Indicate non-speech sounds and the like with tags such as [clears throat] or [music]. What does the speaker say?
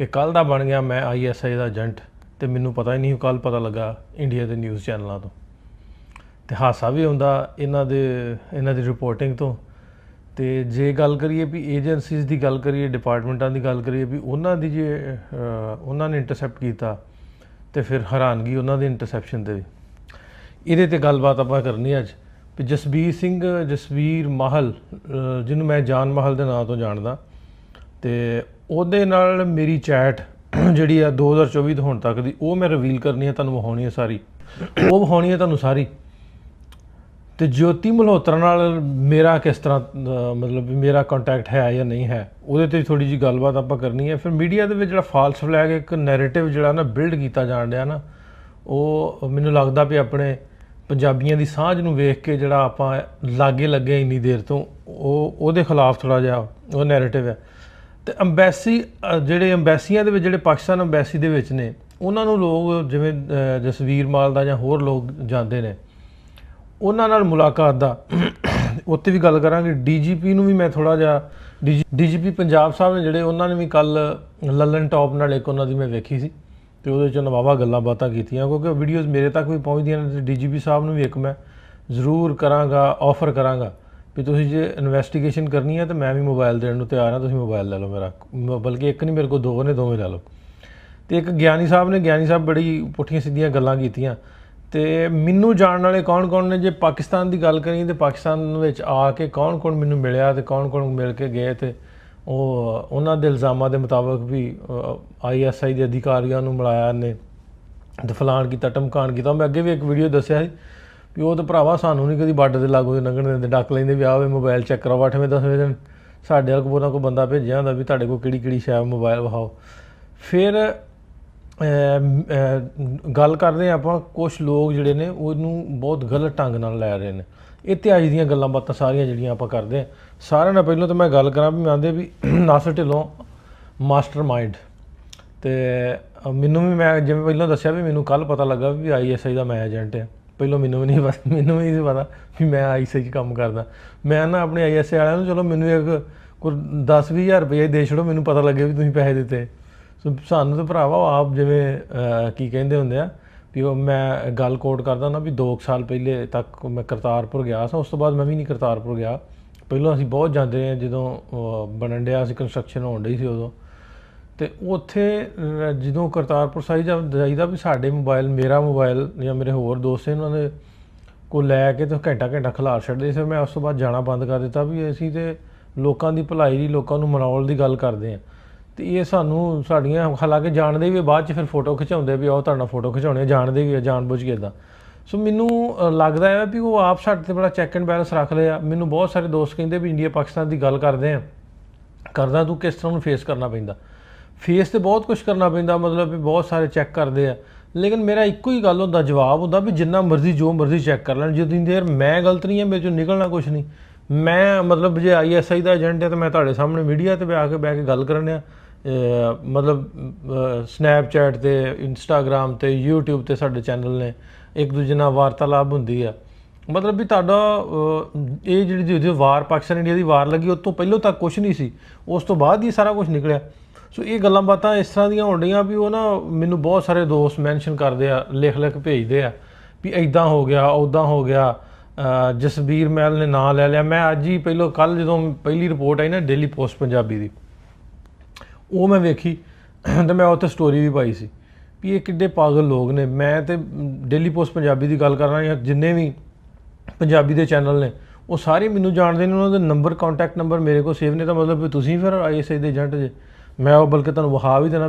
ਕਿ ਕੱਲ ਦਾ ਬਣ ਗਿਆ ਮੈਂ ਆਈਐਸਆਈ ਦਾ ਏਜੰਟ ਤੇ ਮੈਨੂੰ ਪਤਾ ਹੀ ਨਹੀਂ ਕੱਲ ਪਤਾ ਲੱਗਾ ਇੰਡੀਆ ਦੇ ਨਿਊਜ਼ ਚੈਨਲਾਂ ਤੋਂ। ਤੇ ਹਾਸਾ ਵੀ ਆਉਂਦਾ ਇਹਨਾਂ ਦੇ, ਇਹਨਾਂ ਦੀ ਰਿਪੋਰਟਿੰਗ ਤੋਂ। ਤੇ ਜੇ ਗੱਲ ਕਰੀਏ ਵੀ ਏਜੰਸੀਜ਼ ਦੀ ਗੱਲ ਕਰੀਏ ਡਿਪਾਰਟਮੈਂਟਾਂ ਦੀ ਗੱਲ ਕਰੀਏ ਵੀ ਉਹਨਾਂ ਦੀ ਜੇ ਉਹਨਾਂ ਨੇ ਇੰਟਰਸੈਪਟ ਕੀਤਾ ਤੇ ਫਿਰ ਹੈਰਾਨਗੀ ਉਹਨਾਂ ਦੇ ਇੰਟਰਸੈਪਸ਼ਨ ਤੇ ਵੀ। ਇਹਦੇ ਤੇ ਗੱਲਬਾਤ ਆਪਾਂ ਕਰਨੀ ਅੱਜ ਵੀ ਜਸਬੀਰ ਸਿੰਘ ਜਸਵੀਰ ਮਾਹਲ ਜਿਹਨੂੰ ਮੈਂ ਜਾਨ ਮਾਹਲ ਦੇ ਨਾਂ ਤੋਂ ਜਾਣਦਾ ਤੇ ਉਹਦੇ ਨਾਲ ਮੇਰੀ ਚੈਟ ਜਿਹੜੀ ਆ 2024 ਤੋਂ ਹੁਣ ਤੱਕ ਦੀ, ਉਹ ਮੈਂ ਰਿਵੀਲ ਕਰਨੀ ਹੈ ਤੁਹਾਨੂੰ ਵਿਖਾਉਣੀ ਹੈ ਸਾਰੀ। ਉਹ ਵਿਖਾਉਣੀ ਹੈ ਤੁਹਾਨੂੰ ਸਾਰੀ। ਤੇ ਜੋਤੀ ਮਲਹੋਤਰਾ ਨਾਲ ਮੇਰਾ ਕਿਸ ਤਰ੍ਹਾਂ ਮਤਲਬ ਮੇਰਾ ਕੰਟੈਕਟ ਹੈ ਜਾਂ ਨਹੀਂ ਹੈ, ਉਹਦੇ ਤੇ ਥੋੜੀ ਜੀ ਗੱਲਬਾਤ ਆਪਾਂ ਕਰਨੀ ਹੈ ਫਿਰ ਮੀਡੀਆ ਦੇ ਵਿੱਚ ਜਿਹੜਾ ਫਾਲਸ ਫਲੈਗ ਇੱਕ ਨੈਰੇਟਿਵ ਜਿਹੜਾ ਨਾ ਬਿਲਡ ਕੀਤਾ ਜਾਣ ਰਿਹਾ ਨਾ, ਉਹ ਮੈਨੂੰ ਲੱਗਦਾ ਵੀ ਆਪਣੇ ਪੰਜਾਬੀਆਂ ਦੀ ਸਾਂਝ ਨੂੰ ਵੇਖ ਕੇ ਜਿਹੜਾ ਆਪਾਂ ਲਾਗੇ ਲੱਗੇ ਇੰਨੀ ਦੇਰ ਤੋਂ, ਉਹ, ਉਹਦੇ ਖਿਲਾਫ ਥੋੜਾ ਜਿਹਾ ਉਹ ਨੈਰੇਟਿਵ ਹੈ। ਤੇ ਅੰਬੈਸੀ ਜਿਹੜੇ ਅੰਬੈਸੀਆਂ ਦੇ ਵਿੱਚ, ਜਿਹੜੇ ਪਾਕਿਸਤਾਨ ਅੰਬੈਸੀ ਦੇ ਵਿੱਚ ਨੇ, ਉਹਨਾਂ ਨੂੰ ਲੋਕ ਜਿਵੇਂ ਜਸਵੀਰ ਮਾਲ ਦਾ ਜਾਂ ਹੋਰ ਲੋਕ ਜਾਂਦੇ ਨੇ, ਉਹਨਾਂ ਨਾਲ ਮੁਲਾਕਾਤ ਦਾ ਉੱਤੇ ਵੀ ਗੱਲ ਕਰਾਂਗੇ। ਡੀਜੀਪੀ ਨੂੰ ਵੀ ਮੈਂ ਥੋੜਾ ਜਿਹਾ ਡੀਜੀਪੀ ਪੰਜਾਬ ਸਾਹਿਬ ਨੇ ਜਿਹੜੇ ਉਹਨਾਂ ਨੇ ਵੀ ਕੱਲ ਲੱਲਨ ਟੌਪ ਨਾਲ ਇੱਕ ਉਹਨਾਂ ਦੀ ਮੈਂ ਵੇਖੀ ਸੀ, ਤੇ ਉਹਦੇ ਚ ਨਵਾਵਾ ਗੱਲਾਂ ਬਾਤਾਂ ਕੀਤੀਆਂ, ਕਿਉਂਕਿ ਵੀਡੀਓਜ਼ ਮੇਰੇ ਤੱਕ ਵੀ ਪਹੁੰਚਦੀਆਂ ਨੇ, ਤੇ ਡੀਜੀਪੀ ਸਾਹਿਬ ਨੂੰ ਵੀ ਇੱਕ ਮੈਂ ਜ਼ਰੂਰ ਕਰਾਂਗਾ ਆਫਰ ਕਰਾਂਗਾ। ਵੀ ਤੁਸੀਂ ਜੇ ਇਨਵੈਸਟੀਗੇਸ਼ਨ ਕਰਨੀ ਹੈ ਤਾਂ ਮੈਂ ਵੀ ਮੋਬਾਈਲ ਦੇਣ ਨੂੰ ਤਿਆਰ ਹਾਂ, ਤੁਸੀਂ ਮੋਬਾਈਲ ਲੈ ਲਓ ਮੇਰਾ। ਬਲਕਿ ਇੱਕ ਨਹੀਂ ਮੇਰੇ ਕੋਲ, ਦੋ ਨੇ, ਦੋਵੇਂ ਲੈ ਲਓ। ਤੇ ਇੱਕ ਗਿਆਨੀ ਸਾਹਿਬ ਨੇ, ਗਿਆਨੀ ਸਾਹਿਬ ਬੜੀ ਪੁੱਠੀਆਂ ਸਿੱਧੀਆਂ ਗੱਲਾਂ ਕੀਤੀਆਂ। ਤੇ ਮੈਨੂੰ ਜਾਣਨ ਵਾਲੇ ਕੌਣ-ਕੌਣ ਨੇ? ਜੇ ਪਾਕਿਸਤਾਨ ਦੀ ਗੱਲ ਕਰੀਏ ਤੇ ਪਾਕਿਸਤਾਨ ਵਿੱਚ ਆ ਕੇ ਕੌਣ-ਕੌਣ ਮੈਨੂੰ ਮਿਲਿਆ ਤੇ ਕੌਣ-ਕੌਣ ਮਿਲ ਕੇ ਗਏ ਤੇ ਉਹ, ਉਹਨਾਂ ਦੇ ਇਲਜ਼ਾਮਾਂ ਦੇ ਮੁਤਾਬਕ ਵੀ ਆਈਐਸਆਈ ਦੇ ਅਧਿਕਾਰੀਆਂ ਨੂੰ ਮਿਲਾਇਆ ਨੇ ਤੇ ਕੀਤਾ, ਟਮਕਾਣ ਕੀਤਾ। ਮੈਂ ਅੱਗੇ ਵੀ ਇੱਕ ਵੀਡੀਓ ਦੱਸਿਆ ਸੀ। ਵੀ ਉਹ ਤਾਂ ਭਰਾਵਾ ਸਾਨੂੰ ਨਹੀਂ ਕਦੀ ਬਾਰਡਰ ਦੇ ਲਾਗੂ ਦੇ ਲੰਘਣ ਦਿੰਦੇ, ਡੱਕ ਲੈਂਦੇ ਵੀ ਆਵੇ ਮੋਬਾਈਲ ਚੈੱਕ ਕਰਾਓ 8ਵੇਂ 10ਵੇਂ ਦਿਨ ਸਾਡੇ ਕੋਲ ਕੋਈ ਨਾ ਕੋਈ ਬੰਦਾ ਭੇਜਿਆ ਹੁੰਦਾ ਵੀ ਤੁਹਾਡੇ ਕੋਲ ਕਿਹੜੀ ਕਿਹੜੀ ਸ਼ੈ ਮੋਬਾਈਲ ਵਿਖਾਓ। ਫਿਰ ਗੱਲ ਕਰਦੇ ਹਾਂ ਆਪਾਂ ਕੁਝ ਲੋਕ ਜਿਹੜੇ ਨੇ ਉਹਨੂੰ ਬਹੁਤ ਗਲਤ ਢੰਗ ਨਾਲ ਲੈ ਰਹੇ ਨੇ। ਇਹ ਅੱਜ ਦੀਆਂ ਗੱਲਾਂ ਬਾਤਾਂ ਸਾਰੀਆਂ ਜਿਹੜੀਆਂ ਆਪਾਂ ਕਰਦੇ ਹਾਂ। ਸਾਰਿਆਂ ਨਾਲ ਪਹਿਲਾਂ ਤਾਂ ਮੈਂ ਗੱਲ ਕਰਾਂ ਵੀ ਮੈਂ ਆਂਦੇ ਵੀ [clears throat] ਨਾਸਰ ਢਿੱਲੋਂ ਮਾਸਟਰ ਮਾਈਂਡ ਤੇ ਮੈਨੂੰ ਵੀ ਮੈਂ ਜਿਵੇਂ ਪਹਿਲਾਂ ਦੱਸਿਆ ਵੀ ਮੈਨੂੰ ਕੱਲ ਪਤਾ ਲੱਗਾ ਵੀ ਆਈਐਸਆਈ ਦਾ ਮੈਂ ਏਜੰਟ ਹਾਂ। ਪਹਿਲਾਂ ਮੈਨੂੰ ਵੀ ਨਹੀਂ ਪਤਾ, ਮੈਨੂੰ ਵੀ ਨਹੀਂ ਸੀ ਪਤਾ ਵੀ ਮੈਂ ਆਈਐਸਆਈ 'ਚ ਕੰਮ ਕਰਦਾ। ਮੈਂ ਨਾ ਆਪਣੇ ਆਈਐਸਆਈ ਵਾਲਿਆਂ ਨੂੰ, ਚਲੋ ਮੈਨੂੰ ਇੱਕ ਕੋਈ 10-20000 ਰੁਪਏ ਦੇ ਛੜੋ ਮੈਨੂੰ ਪਤਾ ਲੱਗੇ ਵੀ ਤੁਸੀਂ ਪੈਸੇ ਦਿੱਤੇ। ਸੋ ਸਾਨੂੰ ਤਾਂ ਭਰਾਵਾ ਉਹ ਆਪ ਜਿਵੇਂ ਕੀ ਕਹਿੰਦੇ ਹੁੰਦੇ ਆ ਵੀ ਉਹ ਮੈਂ ਗੱਲ ਕੋਟ ਕਰਦਾ ਨਾ ਵੀ 2 ਸਾਲ ਪਹਿਲੇ ਤੱਕ ਮੈਂ ਕਰਤਾਰਪੁਰ ਗਿਆ ਸਾਂ, ਉਸ ਤੋਂ ਬਾਅਦ ਮੈਂ ਵੀ ਨਹੀਂ ਕਰਤਾਰਪੁਰ ਗਿਆ। ਪਹਿਲਾਂ ਅਸੀਂ ਬਹੁਤ ਜਾਂਦੇ ਰਹੇ ਜਦੋਂ ਬਣਨ ਡਿਆ ਸੀ ਕੰਸਟਰਕਸ਼ਨ ਹੋਣ ਡਈ ਸੀ ਉਦੋਂ। ਤੇ ਉੱਥੇ ਜਦੋਂ ਕਰਤਾਰਪੁਰ ਸਾਹਿਬ ਜਾ- ਜਾਈਦਾ ਵੀ ਸਾਡੇ ਮੋਬਾਈਲ ਮੇਰਾ ਮੋਬਾਈਲ ਜਾਂ ਮੇਰੇ ਹੋਰ ਦੋਸਤ ਨੇ ਉਹਨਾਂ ਦੇ ਕੋ ਲੈ ਕੇ ਤੇ ਘੰਟਾ ਘੰਟਾ ਖਿਲਾਰ ਛੱਡਦੇ ਸੀ ਮੈਂ ਉਸ ਤੋਂ ਬਾਅਦ ਜਾਣਾ ਬੰਦ ਕਰ ਦਿੱਤਾ ਵੀ ਅਸੀਂ ਤੇ ਲੋਕਾਂ ਦੀ ਭਲਾਈ ਦੀ ਲੋਕਾਂ ਨੂੰ ਮਨਾਉਣ ਦੀ ਗੱਲ ਕਰਦੇ ਆ ਤੇ ਇਹ ਸਾਨੂੰ ਸਾਡੀਆਂ ਹਾਲਾਂਕਿ ਜਾਣਦੇ ਵੀ ਬਾਅਦ ਚ ਫਿਰ ਫੋਟੋ ਖਿਚਾਉਂਦੇ ਵੀ ਆਓ ਤੁਹਾਡਾ ਫੋਟੋ ਖਿਚਾਉਣੇ ਆ, ਜਾਣਦੇ ਵੀ ਆ ਜਾਣਬੁੱਝ ਕੇ ਇਦਾਂ ਸੋ ਮੈਨੂੰ ਲੱਗਦਾ ਹੈ ਵੀ ਉਹ ਆਪ ਸਾਡੇ ਤੇ ਬੜਾ ਚੈੱਕ ਐਂਡ ਬੈਲੈਂਸ ਰੱਖ ਲਿਆ। ਮੈਨੂੰ ਬਹੁਤ ਸਾਰੇ ਦੋਸਤ ਕਹਿੰਦੇ ਵੀ ਇੰਡੀਆ ਪਾਕਿਸਤਾਨ ਦੀ ਗੱਲ ਕਰਦੇ ਆ। ਕਰਦਾ ਤੂੰ ਕਿਸ ਤਰ੍ਹਾਂ ਨੂੰ ਫੇਸ ਕਰਨਾ ਪੈਂਦਾ। ਫੇਸ ਤੇ ਬਹੁਤ ਕੁਝ ਕਰਨਾ ਪੈਂਦਾ, ਮਤਲਬ ਵੀ ਬਹੁਤ ਸਾਰੇ ਚੈੱਕ ਕਰਦੇ ਆ। ਲੇਕਿਨ ਮੇਰਾ ਇੱਕੋ ਹੀ ਗੱਲ ਹੁੰਦਾ, ਜਵਾਬ ਹੁੰਦਾ ਵੀ ਜਿੰਨਾ ਮਰਜ਼ੀ, ਜੋ ਮਰਜ਼ੀ ਚੈੱਕ ਕਰ ਲੈਣ। ਜਦੋਂ ਦੇਰ ਮੈਂ ਗਲਤ ਨਹੀਂ ਹੈ ਮੇਰੇ ਚੋਂ ਨਿਕਲਣਾ ਕੁਝ ਨਹੀਂ। ਮੈਂ ਮਤਲਬ ਜੇ ਆਈਐਸਆਈ ਦਾ ਏਜੰਟ ਹੈ ਤਾਂ ਮੈਂ ਤੁਹਾਡੇ ਸਾਹਮਣੇ ਮੀਡੀਆ ਤੇ ਆ ਕੇ ਬਹਿ ਕੇ ਗੱਲ ਕਰਨ ਆ। ਮਤਲਬ ਸਨੈਪਚੈਟ ਤੇ ਇੰਸਟਾਗ੍ਰam ਤੇ, YouTube ਤੇ ਸਾਡੇ ਚੈਨਲ ਨੇ। ਇੱਕ ਦੂਜੇ ਨਾਲ ਵਾਰਤਾਲਾਪ ਹੁੰਦੀ ਆ। ਮਤਲਬ ਵੀ ਤੁਹਾਡਾ ਇਹ ਜਿਹੜੀ ਜਿਹਦੀ ਵਾਰ ਪਾਕਿਸਤਾਨ ਇੰਡੀਆ ਦੀ ਵਾਰ ਲੱਗੀ ਉਸ ਤੋਂ ਪਹਿਲਾਂ ਤੱਕ ਕੁਝ ਨਹੀਂ ਸੀ। ਉਸ ਤੋਂ ਬਾਅਦ ਹੀ ਸਾਰਾ ਕੁਝ ਨਿਕਲਿਆ। ਸੋ ਇਹ ਗੱਲਾਂ ਬਾਤਾਂ ਇਸ ਤਰ੍ਹਾਂ ਦੀਆਂ ਹੋਣ ਵੀ ਉਹ ਨਾ ਮੈਨੂੰ ਬਹੁਤ ਸਾਰੇ ਦੋਸਤ ਮੈਂਸ਼ਨ ਕਰਦੇ ਆ, ਲਿਖ ਲਿਖ ਭੇਜਦੇ ਆ ਵੀ ਐਦਾਂ ਹੋ ਗਿਆ ਉਦਾਂ ਹੋ ਗਿਆ ਜਸਬੀਰ ਮਹਿਲ ਨੇ ਨਾਂ ਲੈ ਲਿਆ। ਮੈਂ ਅੱਜ ਹੀ ਪਹਿਲਾਂ ਕੱਲ ਜਦੋਂ ਪਹਿਲੀ ਰਿਪੋਰਟ ਆਈ ਨਾ ਡੇਲੀ ਪੋਸਟ ਪੰਜਾਬੀ ਦੀ, ਉਹ ਮੈਂ ਵੇਖੀ ਤੇ ਮੈਂ ਉੱਥੇ ਸਟੋਰੀ ਵੀ ਪਾਈ ਸੀ ਵੀ ਇਹ ਕਿੱਡੇ ਪਾਗਲ ਲੋਕ ਨੇ। ਮੈਂ ਤੇ ਡੇਲੀ ਪੋਸਟ ਪੰਜਾਬੀ ਦੀ ਗੱਲ ਕਰ ਜਾਂ ਜਿੰਨੇ ਵੀ ਪੰਜਾਬੀ ਦੇ ਚੈਨਲ ਨੇ, ਉਹ ਸਾਰੇ ਮੈਨੂੰ ਜਾਣਦੇ ਨੇ, ਉਹਨਾਂ ਦੇ ਨੰਬਰ ਕੰਟੈਕਟ ਨੰਬਰ ਮੇਰੇ ਕੋਲ ਸੇਵ ਨੇ ਤਾਂ ਮਤਲਬ ਵੀ ਤੁਸੀਂ ਫਿਰ ਆਈਐਸਆਈ ਦੇ ਏਜੰਟ ਜੇ। ਮੈਂ ਉਹ ਬਲਕਿ ਤੁਹਾਨੂੰ ਵਿਖਾ ਵੀ ਦੇਣਾ